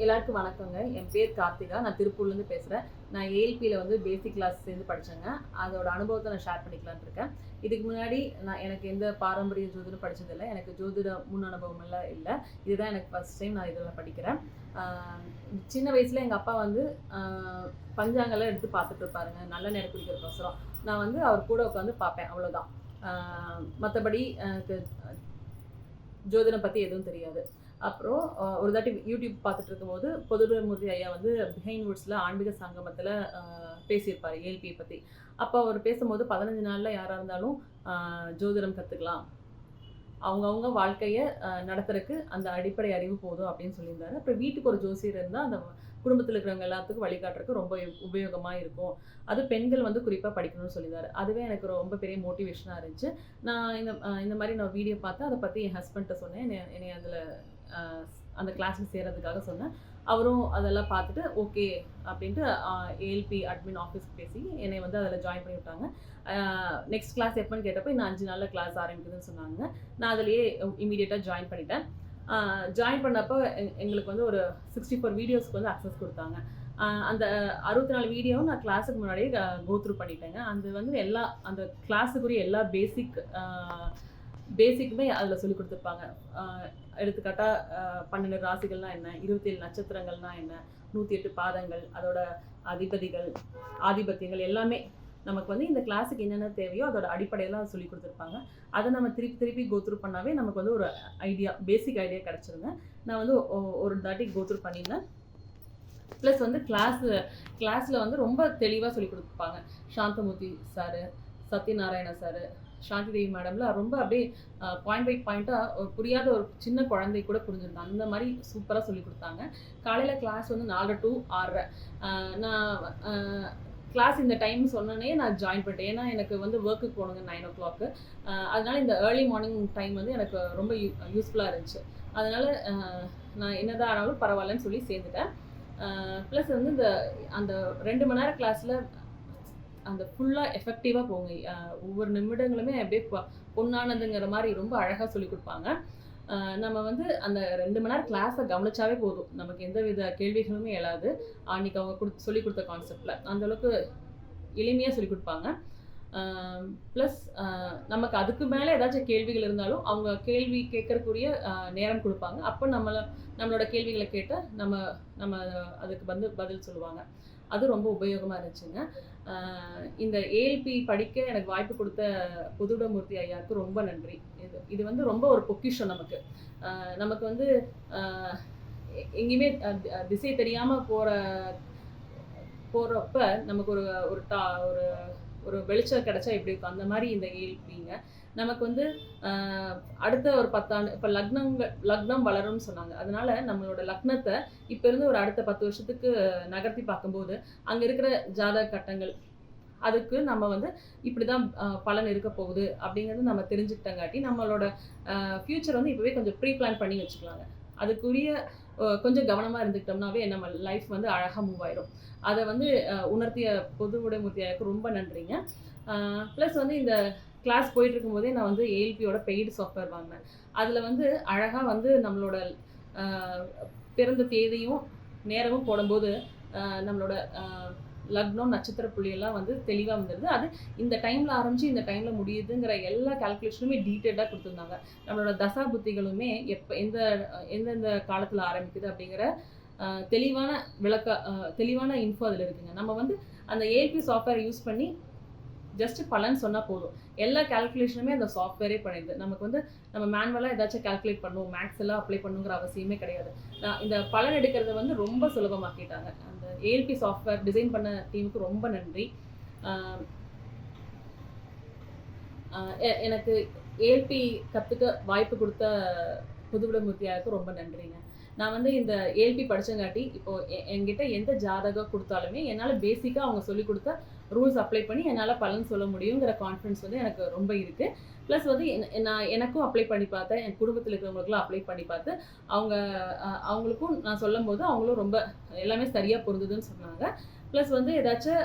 எல்லாருக்கும் வணக்கங்க. என் பேர் கார்த்திகா. நான் திருப்பூர்லேருந்து பேசுகிறேன் நான் ஏஎல்பியில் வந்து பேசிக் கிளாஸ் சேர்ந்து படித்தேங்க அதோட அனுபவத்தை நான் ஷேர் பண்ணிக்கலான் இருக்கேன். இதுக்கு முன்னாடி நான் எனக்கு எந்த பாரம்பரிய ஜோதிடம் படித்ததில்லை எனக்கு ஜோதிட முன் அனுபவம் எல்லாம் இல்லை. இதுதான் எனக்கு ஃபஸ்ட் டைம் நான் இதெல்லாம் படிக்கிறேன். சின்ன வயசில் எங்கள் அப்பா வந்து பஞ்சாங்கெல்லாம் எடுத்து பார்த்துட்டு இருப்பாருங்க. நல்ல நேரம் குடிக்கிறதுக்கோசரம் நான் வந்து அவர் கூட உட்காந்து பார்ப்பேன். அவ்வளோதான் மற்றபடி எனக்கு ஜோதிடம் பற்றி எதுவும் தெரியாது. அப்புறம் ஒரு தாட்டி யூடியூப் பார்த்துட்டு இருக்கும்போது பொதுமூர்த்தி ஐயா வந்து பிஹைண்ட் வுட்ஸில் ஆன்மீக சங்கமத்தில் பேசியிருப்பார் ஏல்பியை பற்றி அப்போ அவர் பேசும்போது பதினஞ்சு நாளில் யாராக இருந்தாலும் ஜோதிடம் கற்றுக்கலாம் அவங்கவுங்க வாழ்க்கையை நடத்துறதுக்கு அந்த அடிப்படை அறிவு போதும் அப்படின்னு சொல்லியிருந்தாரு. அப்புறம் வீட்டுக்கு ஒரு ஜோசியர் இருந்தால் அந்த குடும்பத்தில் இருக்கிறவங்க எல்லாத்துக்கும் வழிகாட்டுறதுக்கு ரொம்ப உபயோகமாக இருக்கும். அது பெண்கள் வந்து குறிப்பாக படிக்கணும்னு சொல்லியிருந்தாரு. அதுவே எனக்கு ரொம்ப பெரிய மோட்டிவேஷனாக இருந்துச்சு. நான் இந்த இந்த மாதிரி நான் வீடியோ பார்த்தேன் அதை பற்றி என் ஹஸ்பண்ட்டை சொன்னேன். என்னை அதில் அந்த கிளாஸுக்கு சேர்றதுக்காக சொன்னேன். அவரும் அதெல்லாம் பார்த்துட்டு ஓகே அப்படின்ட்டு ஏஎல்பி அட்மின் ஆஃபீஸ்க்கு பேசி என்னை வந்து அதில் ஜாயின் பண்ணி விட்டாங்க. நெக்ஸ்ட் கிளாஸ் எப்போன்னு கேட்டப்போ இன்னும் அஞ்சு நாளில் கிளாஸ் ஆரம்பிக்குதுன்னு சொன்னாங்க. நான் அதிலேயே இமீடியட்டாக ஜாயின் பண்ணிட்டேன். ஜாயின் பண்ணப்போ எங்- எங்களுக்கு வந்து ஒரு சிக்ஸ்டி ஃபோர் வீடியோஸ்க்கு வந்து அக்சஸ் கொடுத்தாங்க. அந்த அறுபத்தி நாலு வீடியோவும் நான் கிளாஸுக்கு முன்னாடியே கோத்ரூ பண்ணிட்டேங்க. அது வந்து எல்லா அந்த கிளாஸுக்குரிய எல்லா பேசிக் பேசிக்குமே அதில் சொல்லி கொடுத்துருப்பாங்க. எடுத்துக்காட்டாக பன்னெண்டு ராசிகள்னா என்ன? இருபத்தி ஏழு நட்சத்திரங்கள்னா என்ன? நூற்றி எட்டு பாதங்கள் அதோட அதிபதிகள் ஆதிபத்தியங்கள் எல்லாமே நமக்கு வந்து இந்த கிளாஸுக்கு என்னென்ன தேவையோ அதோட அடிப்படையெல்லாம் சொல்லி கொடுத்துருப்பாங்க. அதை நம்ம திருப்பி திருப்பி கோத்ரூ பண்ணாவே நமக்கு வந்து ஒரு ஐடியா பேசிக் ஐடியா கிடச்சிருங்க. நான் வந்து ஒ- ஒரு தாட்டி கோத்ரூ பண்ணியிருந்தேன். ப்ளஸ் வந்து கிளாஸ் கிளாஸில் வந்து ரொம்ப தெளிவாக சொல்லி கொடுத்துருப்பாங்க சாந்தமூர்த்தி சாரு சத்யநாராயண சாரு சாந்தி தேவி மேடம்ல ரொம்ப அப்படியே பாயிண்ட் பை பாயிண்ட்டாக ஒரு புரியாத ஒரு சின்ன குழந்தை கூட புரிஞ்சிருந்தேன் அந்த மாதிரி சூப்பராக சொல்லி கொடுத்தாங்க. காலையில் கிளாஸ் வந்து நாலரை டூ ஆறரை. நான் கிளாஸ் இந்த டைம் சொன்னோன்னே நான் ஜாயின் பண்ணிட்டேன். ஏன்னா எனக்கு வந்து ஒர்க்குக்கு போகணுங்க நைன் ஓ கிளாக்கு அதனால இந்த ஏர்லி மார்னிங் டைம் வந்து எனக்கு ரொம்ப யூ யூஸ்ஃபுல்லாக இருந்துச்சு. அதனால் நான் என்னதான் ஆனாலும் பரவாயில்லன்னு சொல்லி சேர்ந்துட்டேன். ப்ளஸ் வந்து இந்த அந்த ரெண்டு மணி நேரம் கிளாஸில் அந்த ஃபுல்லாக எஃபெக்டிவாக போங்க. ஒவ்வொரு நிமிடங்களுமே அப்படியே பொன்னானதுங்கிற மாதிரி ரொம்ப அழகாக சொல்லி கொடுப்பாங்க. நம்ம வந்து அந்த ரெண்டு மணி நேரம் கிளாஸை கவனிச்சாவே போதும். நமக்கு எந்த வித கேள்விகளுமே எழாது. அன்னைக்கு அவங்க கொடுத்து சொல்லி கொடுத்த கான்செப்டில் அந்த அளவுக்கு எளிமையாக சொல்லி கொடுப்பாங்க. ப்ளஸ் நமக்கு அதுக்கு மேலே ஏதாச்சும் கேள்விகள் இருந்தாலும் அவங்க கேள்வி கேட்கறக்குரிய நேரம் கொடுப்பாங்க. அப்போ நம்மளை நம்மளோட கேள்விகளை கேட்டு நம்ம நம்ம அதுக்கு வந்து பதில் சொல்லுவாங்க. அது ரொம்ப உபயோகமாக இருந்துச்சுங்க. இந்த ஏஎல்பி படிக்க எனக்கு வாய்ப்பு கொடுத்த புதுடமூர்த்தி ஐயாவுக்கு ரொம்ப நன்றி. இது இது வந்து ரொம்ப ஒரு பொக்கிஷம் நமக்கு. நமக்கு வந்து எங்கேயுமே திசை தெரியாமல் போகிற போகிறப்ப நமக்கு ஒரு ஒரு டா ஒரு ஒரு வெளிச்சம் கிடைச்சா எப்படி இருக்கும்? அந்த மாதிரி இந்த ஏஎல்பிங்க நமக்கு வந்து அடுத்த ஒரு பத்தாண்டு இப்போ லக்னங்கள் லக்னம் வளரும்னு சொன்னாங்க. அதனால நம்மளோட லக்னத்தை இப்போ இருந்து ஒரு அடுத்த பத்து வருஷத்துக்கு நகர்த்தி பார்க்கும்போது அங்கே இருக்கிற ஜாதக கட்டங்கள் அதுக்கு நம்ம வந்து இப்படி தான் பலன் இருக்க போகுது அப்படிங்கிறது நம்ம தெரிஞ்சுக்கிட்டங்காட்டி நம்மளோட ஃப்யூச்சர் வந்து இப்போவே கொஞ்சம் ப்ரீ பிளான் பண்ணி வச்சுக்கலாங்க. அதுக்குரிய கொஞ்சம் கவனமாக இருந்துக்கிட்டோம்னாவே நம்ம லைஃப் வந்து அழகாக மூவ் ஆயிரும். அதை வந்து உணர்த்திய பொது உடைமூர்த்தியாருக்கு ரொம்ப நன்றிங்க. ப்ளஸ் வந்து இந்த கிளாஸ் போயிட்டு இருக்கும்போதே நான் வந்து ஏஎல்பியோட பெய்டு சாஃப்ட்வேர் வாங்கினேன். அதில் வந்து அழகாக வந்து நம்மளோட பிறந்த தேதியும் நேரமும் போடும்போது நம்மளோட லக்னம் நட்சத்திர புள்ளியெல்லாம் வந்து தெளிவாக வந்துடுது அது இந்த டைமில் ஆரம்பித்து இந்த டைமில் முடியுதுங்கிற எல்லா கால்குலேஷனுமே டீட்டெயிலாக கொடுத்துருந்தாங்க. நம்மளோட தசா புத்திகளுமே எப்போ எந்த எந்தெந்த காலத்தில் ஆரம்பிக்குது அப்படிங்கிற தெளிவான விளக்க தெளிவான இன்ஃபோ அதில் இருக்குங்க. நம்ம வந்து அந்த ஏபி சாஃப்ட்வேர் யூஸ் பண்ணி ஜஸ்ட் பலன் சொன்னால் போதும். எல்லா கால்குலேஷனுமே அந்த சாஃப்ட்வேரே பண்ணிடுது. நமக்கு வந்து நம்ம மேனுவலாக ஏதாச்சும் கால்குலேட் பண்ணுவோம். மேக்ஸ் எல்லாம் அப்ளை பண்ணுங்கிற அவசியமே கிடையாது. நான் இந்த பலன் எடுக்கிறத வந்து ரொம்ப சுலபமாக்கிட்டாங்க. அந்த ஏஎல்பி சாஃப்ட்வேர் டிசைன் பண்ண டீமுக்கு ரொம்ப நன்றி. எ- எனக்கு ஏஎல்பி கற்றுக்க வாய்ப்பு கொடுத்த புதுவிடமூர்த்தியாருக்கு ரொம்ப நன்றிங்க. நான் வந்து இந்த ஏல்பி படிச்சங்காட்டி இப்போ எ- என்கிட்ட எந்த ஜாதகம் கொடுத்தாலுமே என்னால் பேசிக்காக அவங்க சொல்லி கொடுத்த ரூல்ஸ் அப்ளை பண்ணி என்னால் பலன் சொல்ல முடியுங்கிற கான்ஃபிடன்ஸ் வந்து எனக்கு ரொம்ப இருக்குது ப்ளஸ் வந்து நான் எனக்கும் அப்ளை பண்ணி பார்த்தேன். என் குடும்பத்தில் இருக்கிறவங்களுக்குலாம் அப்ளை பண்ணி பார்த்து அவங்க அவங்களுக்கும் நான் சொல்லும் போது அவங்களும் ரொம்ப எல்லாமே சரியாக பொருந்துதுன்னு சொன்னாங்க. ப்ளஸ் வந்து ஏதாச்சும்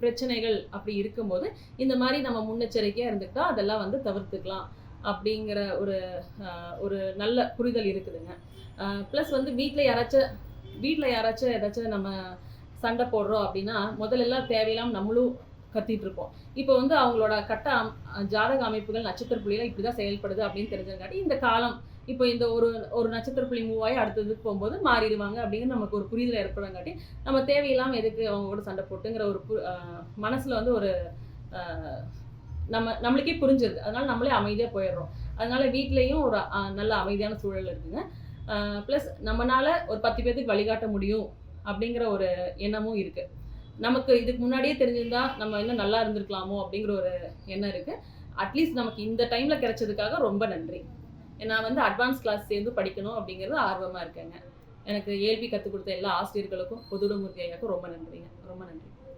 பிரச்சனைகள் அப்படி இருக்கும்போது இந்த மாதிரி நம்ம முன்னெச்சரிக்கையாக இருந்துக்கிட்டால் அதெல்லாம் வந்து தவிர்த்துக்கலாம். அப்படிங்கிற ஒரு அஹ், ஒரு நல்ல புரிதல் இருக்குதுங்க. ப்ளஸ் வந்து வீட்டில் யாராச்சும் வீட்டில் யாராச்சும் ஏதாச்சும் நம்ம சண்டை போடுறோம் அப்படின்னா முதல்ல எல்லாம் தேவையில்லாமல் நம்மளும் கத்திட்டு இருப்போம். இப்போ வந்து அவங்களோட கட்ட அம்- ஜாதக அமைப்புகள் நட்சத்திர புள்ளியில இப்படி தான் செயல்படுது அப்படின்னு தெரிஞ்சங்காட்டி இந்த காலம் இப்போ இந்த ஒரு ஒரு நட்சத்திர புள்ளி மூவாயி அடுத்ததுக்கு போகும்போது மாறிடுவாங்க அப்படிங்கிற நமக்கு ஒரு புரிதல் ஏற்படுறங்காட்டி நம்ம தேவையில்லாமல் எதுக்கு அவங்க கூட சண்டை போட்டுங்கிற ஒரு பு- மனசுல வந்து ஒரு ஆஹ் நம்ம நம்மளுக்கே புரிஞ்சிருது. அதனால நம்மளே அமைதியாக போயிடுறோம். அதனால வீட்லேயும் ஒரு நல்ல அமைதியான சூழல் இருக்குங்க. ப்ளஸ் நம்மனால ஒரு பத்து பேர்த்துக்கு வழிகாட்ட முடியும் அப்படிங்கிற ஒரு எண்ணமும் இருக்கு. நமக்கு இதுக்கு முன்னாடியே தெரிஞ்சிருந்தா நம்ம இன்னும் நல்லா இருந்திருக்கலாமோ அப்படிங்கிற ஒரு எண்ணம் இருக்கு. அட்லீஸ்ட் நமக்கு இந்த டைம்ல கிடைச்சதுக்காக ரொம்ப நன்றி. நான் வந்து அட்வான்ஸ் கிளாஸ் சேர்ந்து படிக்கணும் அப்படிங்கிறது ஆர்வமாக இருக்கேங்க. எனக்கு ஏல்பி கற்றுக் கொடுத்த எல்லா ஆசிரியர்களுக்கும் பொதுடமூர்த்தி ஐயாவுக்கும் ரொம்ப நன்றிங்க. ரொம்ப நன்றி.